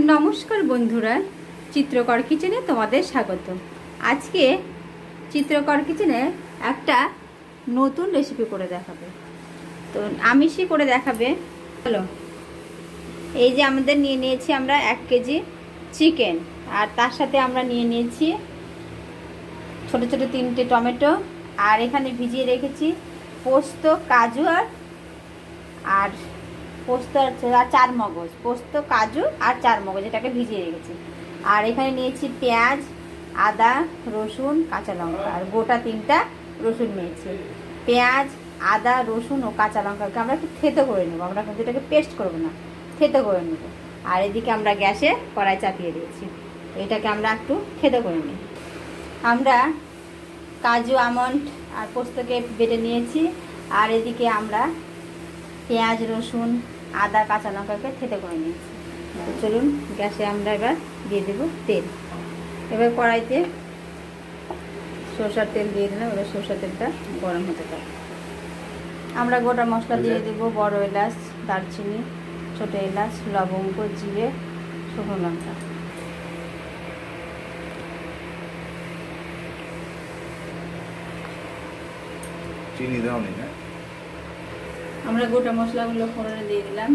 নমস্কার বন্ধুরা, চিত্রকর কিচেনে তোমাদের স্বাগত। আজকে চিত্রকর কিচেনে একটা নতুন রেসিপি করে দেখাবে। তো আমিষই করে দেখাবে। হলো এই যে আমাদের নিয়ে নিয়েছি আমরা এক কেজি চিকেন, আর তার সাথে আমরা নিয়ে নিয়েছি ছোট ছোট তিনটে টমেটো, আর এখানে ভিজিয়ে রেখেছি পোস্ত, কাজু আর আর পোস্ত আর চার মগজ, পোস্ত, কাজু আর চার মগজ এটাকে ভিজিয়ে রেখেছি। আর এখানে নিয়েছি পেঁয়াজ, আদা, রসুন, কাঁচা লঙ্কা। আর গোটা তিনটা রসুন নিয়েছি। পেঁয়াজ, আদা, রসুন ও কাঁচা লঙ্কাকে আমরা একটু থেতো করে নেব। আমরা কিন্তু এটাকে পেস্ট করব না, থেতো করে নেব। আর এদিকে আমরা গ্যাসে কড়াই চাপিয়ে দিয়েছি। এটাকে আমরা একটু থেতো করে নিই। আমরা কাজু, আমন্ড আর পোস্তকে বেটে নিয়েছি। আর এদিকে আমরা পেঁয়াজ, রসুন আদা কাঁচা লঙ্কাকে থেতে করে নিয়েছি। তো চলুন গ্যাসে আমরা এবার দিয়ে দেবো তেল। এবার কড়াইতে সরষার তেল দিয়ে দিলাম। এবার সরষার তেলটা গরম হতে পারে আমরা গোটা মশলা দিয়ে দেবো বড় এলাচ দারচিনি ছোটো এলাচ লবঙ্গ জিরে শুকনো লঙ্কা। চিনি দাও নি না আমরা গোটা মশলাগুলো ফোড়নে দিয়ে দিলাম।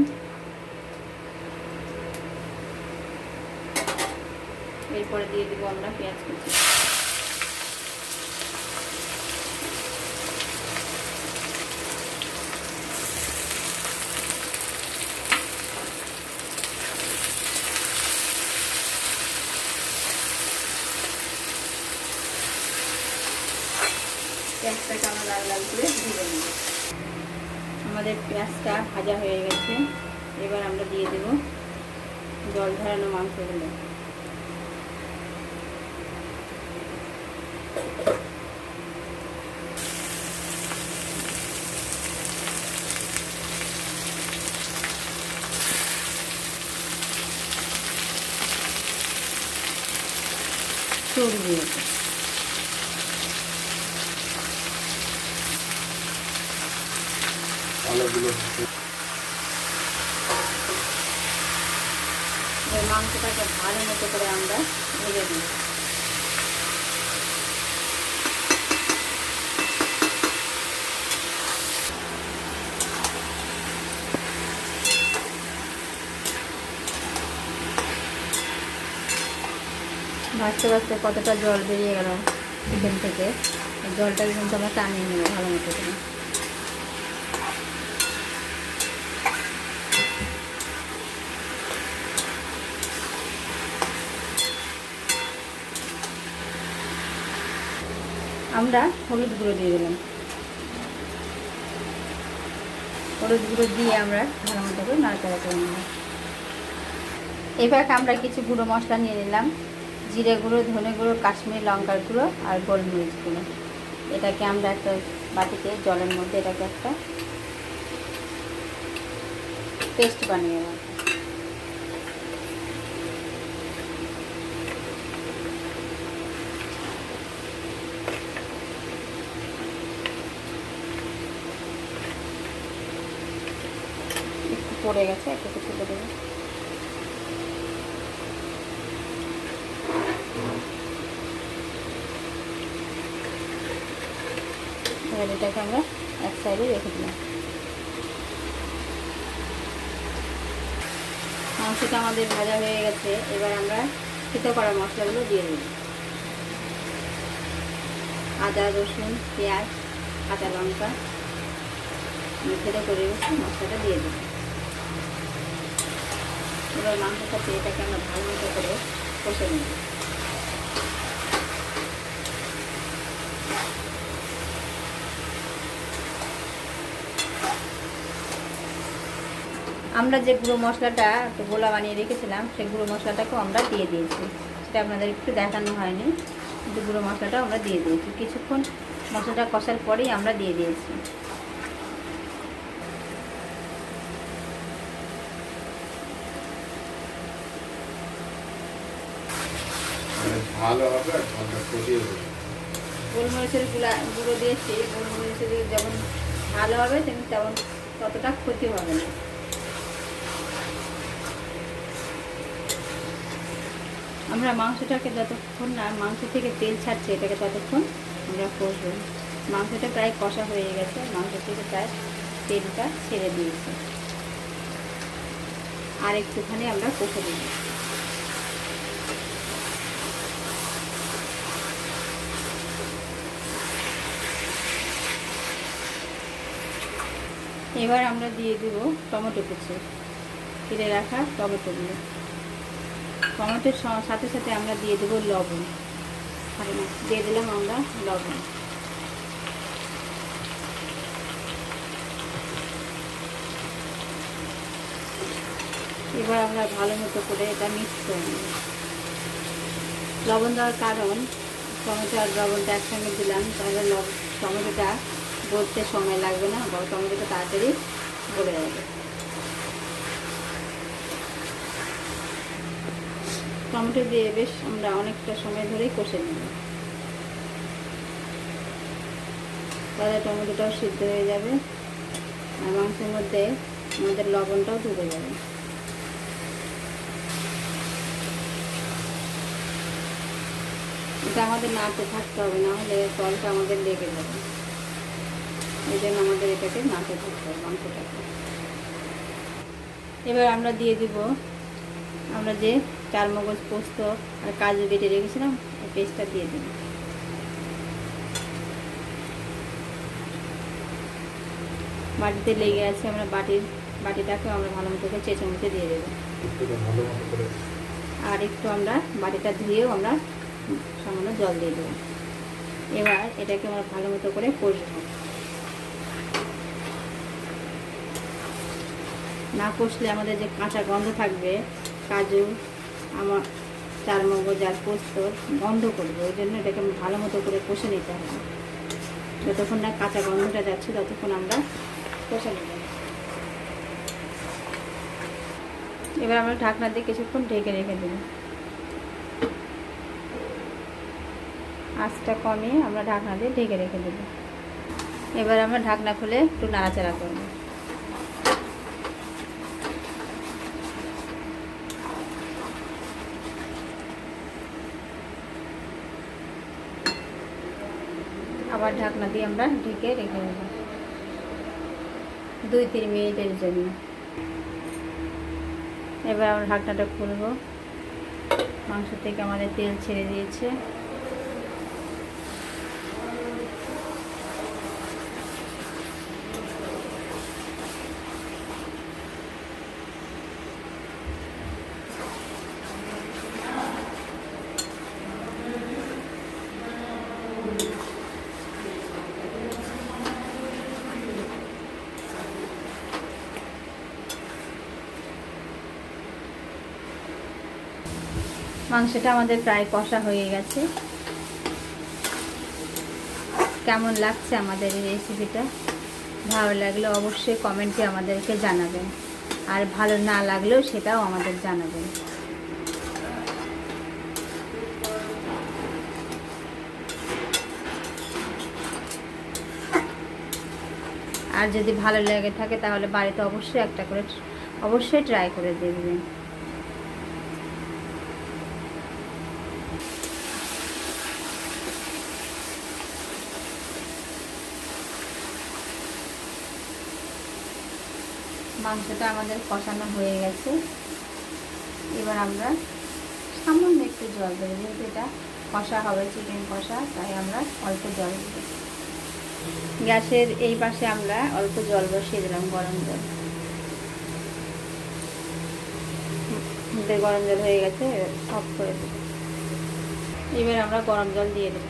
এরপরে দিয়ে দেবো আমরা পেঁয়াজ কুচি। পেঁয়াজটাকে আমরা লাল লাল করে ভেজে নেব আমাদের পেঁয়াজটা ভাজা হয়ে গেছে। এবার আমরা দিয়ে দেব জল ঝরানো মাংসগুলো। চর্বি আছে মাংসটাকে ভালো মতো করে আমরা ভেজে দিই কতটা জল বেরিয়ে গেল চিকেন থেকে? এই জলটাকে কিন্তু আমরা টানিয়ে নেব ভালো মতো করে। আমরা হলুদ গুঁড়ো দিয়ে দিলাম। হলুদ গুঁড়ো দিয়ে আমরা ভালো মতো করে নাড়াচাড়া করে নিলাম এবার আমরা কিছু গুঁড়ো মশলা নিয়ে নিলাম। জিরে গুঁড়ো, ধনে গুঁড়ো, কাশ্মীরি লঙ্কার গুঁড়ো আর গোলমরিচ গুঁড়ো। এটাকে আমরা একটা বাটিতে, জলের মধ্যে এটাকে একটা পেস্ট বানিয়ে রাখব একটু পড়ে গেছে, একটু তুলে দেবো এবার এটাকে আমরা এক সাইডে রেখে দিলাম। মাংসটা আমাদের ভাজা হয়ে গেছে, এবার আমরা খেতে করা মশলাগুলো দিয়ে দেব। আদা, রসুন, পেঁয়াজ, কাঁচা লঙ্কা আমি খেতে করে মশলাটা দিয়ে দেবো। এবার মাংসের সাথে এটাকে আমরা ভালো মতো করে কষে নেব। আমরা যে গুঁড়ো মশলাটা গোলা বানিয়ে রেখেছিলাম, সেই গুঁড়ো মশলাটাকেও আমরা দিয়ে দিয়েছি। সেটা আপনাদের একটু দেখানো হয়নি। কিন্তু গুঁড়ো মশলাটাও আমরা দিয়ে দিয়েছি। কিছুক্ষণ মশলাটা কষার পরেই আমরা দিয়ে দিয়েছি। ঝাল হবে আর ঝালটা ফুটিয়ে দেবে গোলমরিচের গুঁড়ো দিয়েছি গোলমরিচের যেমন ভালো হবে, তেমনি তেমন ততটা ক্ষতি হবে না। আমরা মাংসটাকে যতক্ষণ না, মাংস থেকে তেল ছাড়ছে এটাকে ততক্ষণ আমরা কষবো। মাংসটা প্রায় কষা হয়ে গেছে, মাংস থেকে প্রায় তেলটা ছেড়ে দিয়েছে। আর একটুখানি আমরা কষে দিই এবার আমরা দিয়ে দেব টমেটো কুচি। কেটে রাখা টমেটোগুলো। টমেটোর সাথে সাথে আমরা দিয়ে দেবো লবণ। দিয়ে দিলাম আমরা লবণ। এবার আমরা ভালো মতো করে এটা মিক্স করে নেব। লবণ দেওয়ার কারণ টমেটো আর লবণটা একসঙ্গে দিলাম, তাহলে টমেটোটা গলতে সময় লাগবে না বা টমেটোটা তাড়াতাড়ি বলে যাবে টমেটো দিয়ে বেশ আমরা অনেকটা সময় ধরেই কষে নেব। তাহলে টমেটোটাও সিদ্ধ হয়ে যাবে আর মাংসের মধ্যে আমাদের লবণটাও ঢুকে যাবে। এটা আমাদের নাড়তে থাকতে হবে, না হলে তলটা আমাদের লেগে যাবে। এই জন্য আমাদের এটাকে নাড়তে থাকতে হবে মাংসটাকে। এবার আমরা দিয়ে দিব আমরা যে চার মগজ পোস্ত আর কাজু বেটে রেখেছিলাম ওই পেস্টটা দিয়ে দিন বাটিতে লেগে আছে আমরা বাটির বাটিটাকে আমরা ভালো মতো করে চেঁচে দিয়ে দেবো। আর একটু আমরা বাটিটা ধুয়েও আমরা সামান্য জল দিয়ে দেবো। এবার এটাকে আমরা ভালো মতো করে কষবো। না কষলে আমাদের যে কাঁচা গন্ধ থাকবে, কাজু আমার চার মগজ আর পোস্তর গন্ধ করবে। ওই জন্য এটাকে ভালো মতো করে কষে নিতে হবে। যতক্ষণ না কাঁচা গন্ধটা যাচ্ছে, ততক্ষণ আমরা কষে নেব। এবার আমরা ঢাকনা দিয়ে কিছুক্ষণ ঢেকে রেখে দেব। আঁচটা কমিয়ে আমরা ঢাকনা দিয়ে ঢেকে রেখে দেব। এবার আমরা ঢাকনা খুলে একটু নাড়াচাড়া করব। আবার ঢাকনা দিয়ে আমরা ঢেকে রেখে দেব। দুই, তিন মিনিটের জন্য। এবার আমরা ঢাকনাটা খুলব। মাংস থেকে আমাদের তেল ছেড়ে দিয়েছে। মাংসটা আমাদের প্রায় কষা হয়ে গেছে। কেমন লাগছে আমাদের এই রেসিপিটা ভালো লাগলে অবশ্যই কমেন্টে আমাদেরকে জানাবেন। আর ভালো না লাগলেও সেটাও আমাদের জানাবেন। আর যদি ভালো লেগে থাকে তাহলে বাড়িতে অবশ্যই একটা করে, অবশ্যই ট্রাই করে দেখবেন। মাংসটা আমাদের কষানো হয়ে গেছে। এবার আমরা সামান্য একটু জল দেবো, যেহেতু এটা কষা হবে, চিকেন কষা, তাই আমরা অল্প জল দেবো। গ্যাসের এই পাশে আমরা অল্প জল বসিয়ে দিলাম গরম জল। গরম জল হয়ে গেছে, অফ করে দেবো। এবার আমরা গরম জল দিয়ে দেবো।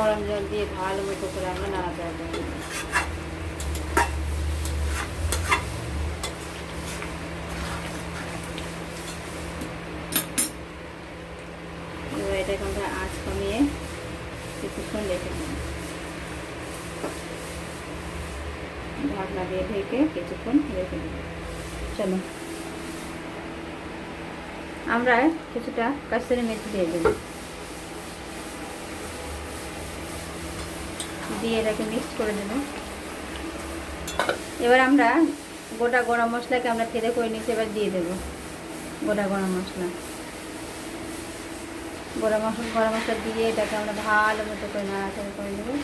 গরম জল দিয়ে ভালো মতো করে আমরা করে এবার এটাকে আমরা আঁচ কমিয়ে কিছুক্ষণ রেখে ঢাকনা দিয়ে ঢেকে কিছুক্ষণ রেখে চলো। আমরা কিছুটা কাস্তুরি মেথি দিয়ে দেব দিয়ে এটাকে মিক্স করে দেব। এবার আমরা গোটা গরম মশলাকে আমরা থেরে করে নিচ্ছি এবার দিয়ে দেব গোটা গরম মশলা। গরম মশলা গরম মশলা দিয়ে এটাকে আমরা ভালো মতো করে নাড়াচাড়া করে দেবো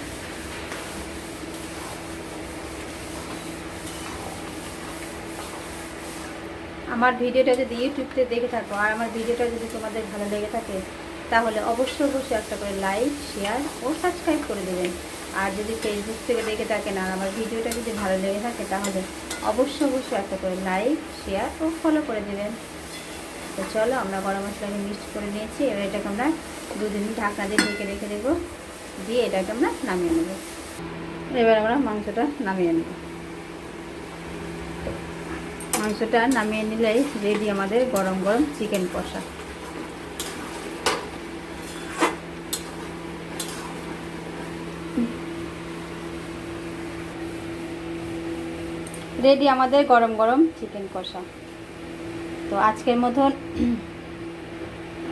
আমার ভিডিওটা যদি ইউটিউবতে দেখে থাকো, আর আমার ভিডিওটা যদি তোমাদের ভালো লেগে থাকে, তাহলে অবশ্যই অবশ্যই একটা করে লাইক শেয়ার ও সাবস্ক্রাইব করে দেবেন। আর যদি ফেসবুক থেকে দেখে থাকেন আর আমার ভিডিওটা যদি ভালো লেগে থাকে, তাহলে অবশ্যই অবশ্যই একটা করে লাইক শেয়ার ও ফলো করে দেবেন। তো চলো, আমরা গরম মশলাকে মিক্স করে নিয়েছি। এবার এটাকে আমরা দুদিন ঢাকনা দিয়ে ঢেকে রেখে দেবো। দিয়ে এটাকে আমরা নামিয়ে নেব। এবার আমরা মাংসটা নামিয়ে নেব। মাংসটা নামিয়ে নিলেই রেডি আমাদের গরম গরম চিকেন কষা। রেডি আমাদের গরম গরম চিকেন কষা। তো আজকের মতন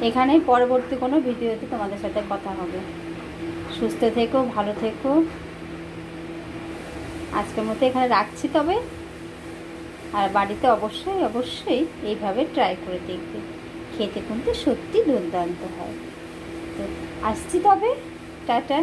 এখানেই পরবর্তী কোনো ভিডিওতে তোমাদের সাথে কথা হবে। সুস্থ থেকো, ভালো থেকো। আজকের মতো এখানে রাখছি তবে। আর বাড়িতে অবশ্যই অবশ্যই এইভাবে ট্রাই করে দেখবে। খেতে কিন্তু সত্যি দুর্দান্ত হয়। তো আসছি তবে। টাটা।